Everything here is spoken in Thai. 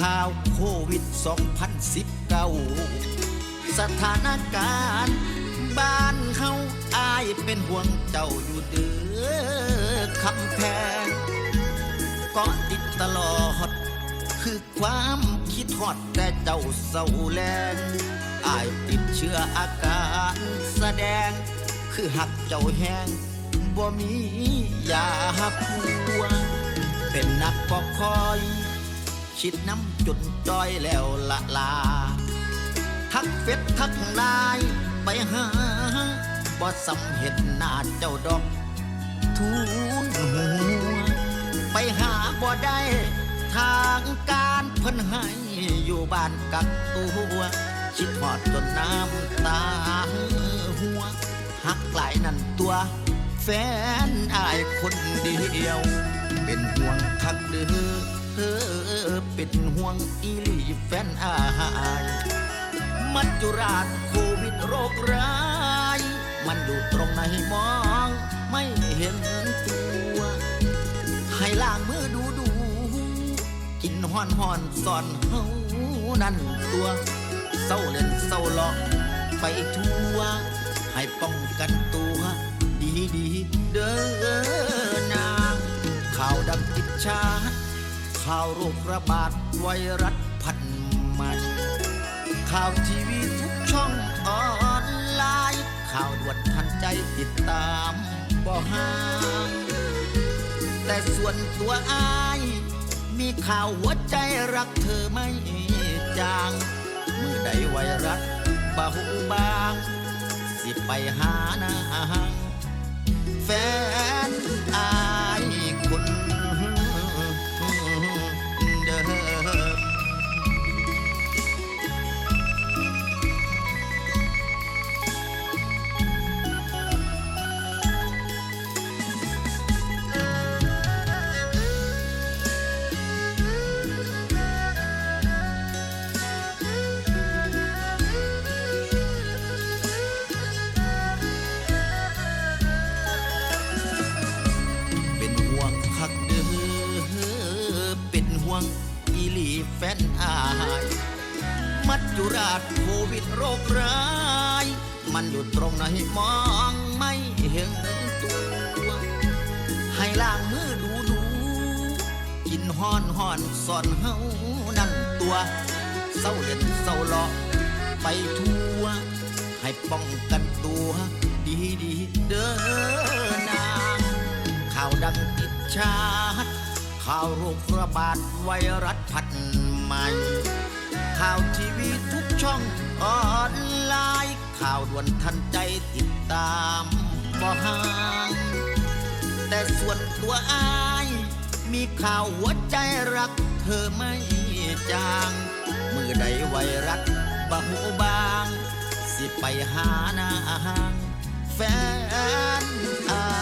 ข่าวโควิด 2019 สถานการณ์บ้านเฮาอายเป็นห่วงเจ้าอยู่เด้อคำแพงก็ติดตลอด คือความคิดฮอดแต่เจ้าเศร้าแลงอายติดเชื้ออาการแสดง คือหักเจ้าแห้งบ่มียาปัวเป็นนักก็คอย คิดน้ำจนจอยแล้วละลา ทักเฟ็ดทักนายไปหาบ่สำเห็นหน้าเจ้าดอกทูนหัวไปหาบ่ได้ทางการเพิ่นให้อยู่บ้านกักตัวคิดหอดจนน้ำตาหัวหักหลายนั่นตัว แฟนอายคนเดียว เป็นห่วงคักเด้อเออ เป็นห่วงอีลีแฟนอายมัจจุราชโควิดโรคร้าย มันอยู่ตรงไหนมองไม่เห็นตัว ให้ล้างมือดูดู กินห้อนห้อนสอนเฮานั่นตัวเศร้าเล่นเศร้าหลอกไปทั่ว ให้ป้องกันตัว ดีดีเด้อนางข่าวดังติดชาติ ข่าวโรคระบาดไวรัสพันใหม่ ข่าวทีวีทุกช่องออนไลน์ ข่าวด่วนทันใจติดตามบ่ห่างแต่ส่วนตัวอาย มีข่าวหัวใจรักเธอไม่จางเมื่อใดไวรัสบาหูบาง สิไปหานางแฟนอา แฟนอาย มัจจุราชโควิดโรคร้าย มันอยู่ตรงไหนมองไม่เห็นตัว ให้ล้างมือดูดูกินห้อนห้อนสอนเฮานั่นตัวเศร้าเล่นเศร้าหลอกไปทั่ว ให้ป้องกันตัวดีดีเด้อนางข่าวดังติดชาติข่าวโรคระบาดไวรัสพัน ใหม่ ข่าวทีวีทุกช่องออนไลน์ข่าวด่วนทันใจติดตามบ่ห่างแต่ส่วนตัวอาย มีข่าวหัวใจรักเธอไม่จางมือใดไวรัสบาหูบาง สิไปหานางแฟนอา